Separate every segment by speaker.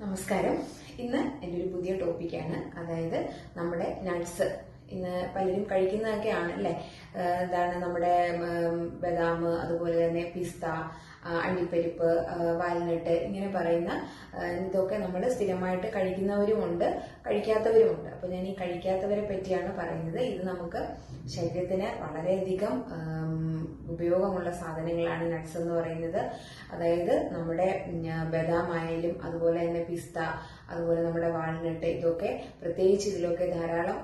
Speaker 1: നമസ്കാരം. ഇന്ന് എന്റെ ഒരു പുതിയ ടോപ്പിക്കാണ് അതായത് നമ്മുടെ നട്ട്സ് ഇന്ന് പലരും കഴിക്കുന്നതൊക്കെയാണ് അല്ലേ? എന്താണ് നമ്മുടെ ബദാം അതുപോലെ തന്നെ പിസ്ത അണ്ടിപ്പരിപ്പ് വാൽനട്ട് ഇങ്ങനെ പറയുന്ന ഇതൊക്കെ നമ്മൾ സ്ഥിരമായിട്ട് കഴിക്കുന്നവരുമുണ്ട് കഴിക്കാത്തവരുമുണ്ട്. അപ്പൊ ഞാൻ ഈ കഴിക്കാത്തവരെ പറ്റിയാണ് പറയുന്നത്. ഇത് നമുക്ക് ശരീരത്തിന് വളരെയധികം ഉപയോഗമുള്ള സാധനങ്ങളാണ് നട്ട്സ് എന്ന് പറയുന്നത്. അതായത് നമ്മുടെ ബദാമായാലും അതുപോലെ തന്നെ പിസ്ത അതുപോലെ നമ്മുടെ വാൾനട്ട് ഇതൊക്കെ പ്രത്യേകിച്ച് ഇതിലൊക്കെ ധാരാളം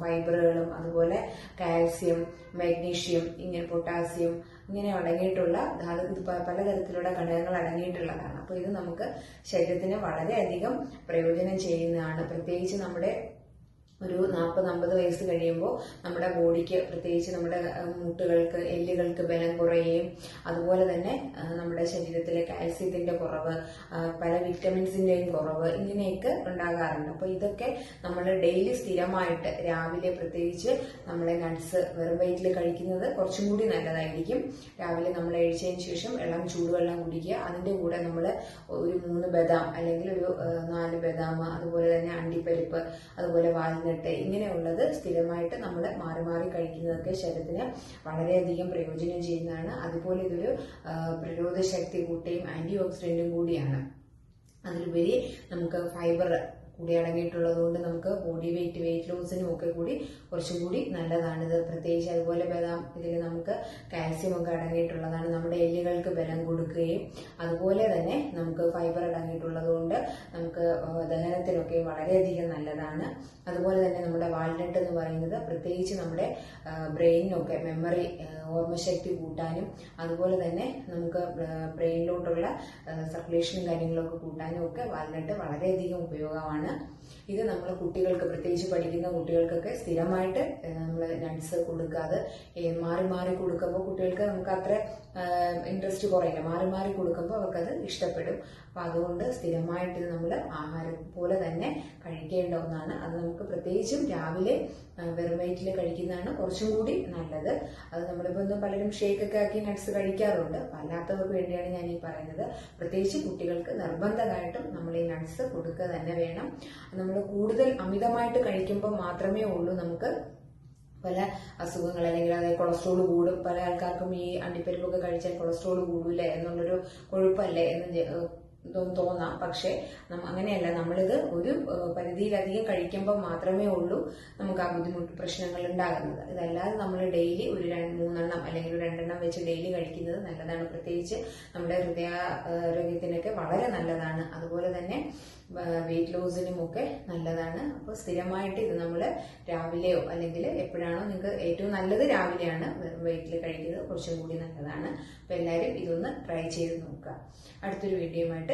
Speaker 1: ഫൈബറുകളും അതുപോലെ കാൽസ്യം മാഗ്നീഷ്യം ഇങ്ങനെ പൊട്ടാസ്യം ഇങ്ങനെ അടങ്ങിയിട്ടുള്ള ധാതു പലതരത്തിലുള്ള ഘടകങ്ങൾ അടങ്ങിയിട്ടുള്ളതാണ്. അപ്പോൾ ഇത് നമുക്ക് ശരീരത്തിന് വളരെയധികം പ്രയോജനം ചെയ്യുന്നതാണ്. പ്രത്യേകിച്ച് നമ്മുടെ ഒരു നാൽപ്പത് അമ്പത് വയസ്സ് കഴിയുമ്പോൾ നമ്മുടെ ബോഡിക്ക് പ്രത്യേകിച്ച് നമ്മുടെ മുട്ടുകൾക്ക് എല്ലുകൾക്ക് ബലം കുറയുകയും അതുപോലെ തന്നെ നമ്മുടെ ശരീരത്തിലെ കാൽസ്യത്തിന്റെ കുറവ് പല വിറ്റമിൻസിന്റെയും കുറവ് ഇങ്ങനെയൊക്കെ ഉണ്ടാകാറുണ്ട്. അപ്പോൾ ഇതൊക്കെ നമ്മൾ ഡെയിലി സ്ഥിരമായിട്ട് രാവിലെ പ്രത്യേകിച്ച് നമ്മളെ നട്ട്സ് വെറും വയറ്റിൽ കഴിക്കുന്നത് കുറച്ചും കൂടി നല്ലതായിരിക്കും. രാവിലെ നമ്മൾ എഴുച്ചതിന് ശേഷം ഇളം ചൂടുവെള്ളം കുടിക്കുക. അതിന്റെ കൂടെ നമ്മൾ ഒരു മൂന്ന് ബദാം അല്ലെങ്കിൽ ഒരു നാല് ബദാം അതുപോലെ തന്നെ അണ്ടിപ്പരിപ്പ് അതുപോലെ വാൽനട്ട് ഇങ്ങനെയുള്ളത് സ്ഥിരമായിട്ട് നമ്മൾ മാറി മാറി കഴിക്കുന്നതൊക്കെ ശരീരത്തിന് വളരെയധികം പ്രയോജനം ചെയ്യുന്നതാണ്. അതുപോലെ ഇതൊരു പ്രതിരോധ ശക്തി കൂട്ടുകയും ആന്റി ഓക്സിഡന്റും കൂടിയാണ്. അതിലുപരി നമുക്ക് ഫൈബർ കൂടി അടങ്ങിയിട്ടുള്ളത് കൊണ്ട് നമുക്ക് ബോഡി വെയിറ്റ് വെയിറ്റ് ലോസിനും ഒക്കെ കൂടി കുറച്ചും കൂടി നല്ലതാണിത് പ്രത്യേകിച്ച് അതുപോലെ ബദാം ഇതിൽ നമുക്ക് കാൽസ്യം ഒക്കെ അടങ്ങിയിട്ടുള്ളതാണ്. നമ്മുടെ എല്ലുകൾക്ക് ബലം കൊടുക്കുകയും അതുപോലെ തന്നെ നമുക്ക് ഫൈബർ അടങ്ങിയിട്ടുള്ളത് കൊണ്ട് നമുക്ക് ദഹനത്തിനൊക്കെ വളരെയധികം നല്ലതാണ്. അതുപോലെ തന്നെ നമ്മുടെ വാൾനട്ട് എന്ന് പറയുന്നത് പ്രത്യേകിച്ച് നമ്മുടെ ബ്രെയിനിനൊക്കെ മെമ്മറി ഓർമ്മശക്തി കൂട്ടാനും അതുപോലെ തന്നെ നമുക്ക് ബ്രെയിനിലോട്ടുള്ള സർക്കുലേഷനും കാര്യങ്ങളൊക്കെ കൂട്ടാനും ഒക്കെ വാൽനട്ട് വളരെയധികം ഉപയോഗമാണ്. ഇത് നമ്മൾ കുട്ടികൾക്ക് പ്രത്യേകിച്ച് പഠിക്കുന്ന കുട്ടികൾക്കൊക്കെ സ്ഥിരമായിട്ട് നമ്മൾ നട്ട്സ് കൊടുക്കാതെ മാറി മാറി കൊടുക്കുമ്പോൾ കുട്ടികൾക്ക് നമുക്ക് അത്ര ഇൻട്രസ്റ്റ് കുറയില്ല. മാറി മാറി കൊടുക്കുമ്പോൾ അവർക്കത് ഇഷ്ടപ്പെടും. അപ്പം അതുകൊണ്ട് സ്ഥിരമായിട്ട് നമ്മൾ ആഹാരം പോലെ തന്നെ കഴിക്കേണ്ട ഒന്നാണ്. അത് നമുക്ക് പ്രത്യേകിച്ചും രാവിലെ വെറും വയറ്റിൽ കഴിക്കുന്നതാണ് കുറച്ചും കൂടി നല്ലത്. അത് നമ്മളിപ്പോൾ ഒന്ന് പലരും ഷേക്കൊക്കെ ആക്കി നട്ട്സ് കഴിക്കാറുണ്ട്. അപ്പം അല്ലാത്തവർക്ക് വേണ്ടിയാണ് ഞാൻ ഈ പറയുന്നത്. പ്രത്യേകിച്ച് കുട്ടികൾക്ക് നിർബന്ധമായിട്ടും നമ്മൾ ഈ നട്ട്സ് കൊടുക്കുക തന്നെ വേണം. നമ്മൾ കൂടുതൽ അമിതമായിട്ട് കഴിക്കുമ്പോൾ മാത്രമേ ഉള്ളൂ നമുക്ക് പല അസുഖങ്ങൾ അല്ലെങ്കിൽ അതായത് കൊളസ്ട്രോൾ കൂടും. പല ആൾക്കാർക്കും ഈ അണ്ടിപ്പരിപ്പൊക്കെ കഴിച്ചാൽ കൊളസ്ട്രോൾ കൂടൂലേ എന്നുള്ളൊരു കൊഴുപ്പല്ലേ എന്ന് തോന്നാം. പക്ഷേ അങ്ങനെയല്ല. നമ്മളിത് ഒരു പരിധിയിലധികം കഴിക്കുമ്പോൾ മാത്രമേ ഉള്ളൂ നമുക്ക് ആ ബുദ്ധിമുട്ട് പ്രശ്നങ്ങൾ ഉണ്ടാകുന്നത്. ഇതല്ലാതെ നമ്മൾ ഡെയിലി ഒരു മൂന്നെണ്ണം അല്ലെങ്കിൽ ഒരു രണ്ടെണ്ണം വെച്ച് ഡെയിലി കഴിക്കുന്നത് നല്ലതാണ്. പ്രത്യേകിച്ച് നമ്മുടെ ഹൃദയാരോഗ്യത്തിനൊക്കെ വളരെ നല്ലതാണ്. അതുപോലെ തന്നെ വെയിറ്റ് ലോസിനും ഒക്കെ നല്ലതാണ്. അപ്പോൾ സ്ഥിരമായിട്ട് ഇത് നമ്മൾ രാവിലെയോ അല്ലെങ്കിൽ എപ്പോഴാണോ നിങ്ങൾക്ക് ഏറ്റവും നല്ലത് രാവിലെയാണ് വെയിറ്റിൽ കഴിക്കുന്നത്. കുറച്ചും കൂടി നല്ലതാണ്. അപ്പോൾ എല്ലാവരും ഇതൊന്ന് ട്രൈ ചെയ്ത് നോക്കുക. അടുത്തൊരു വീഡിയോയുമായിട്ട്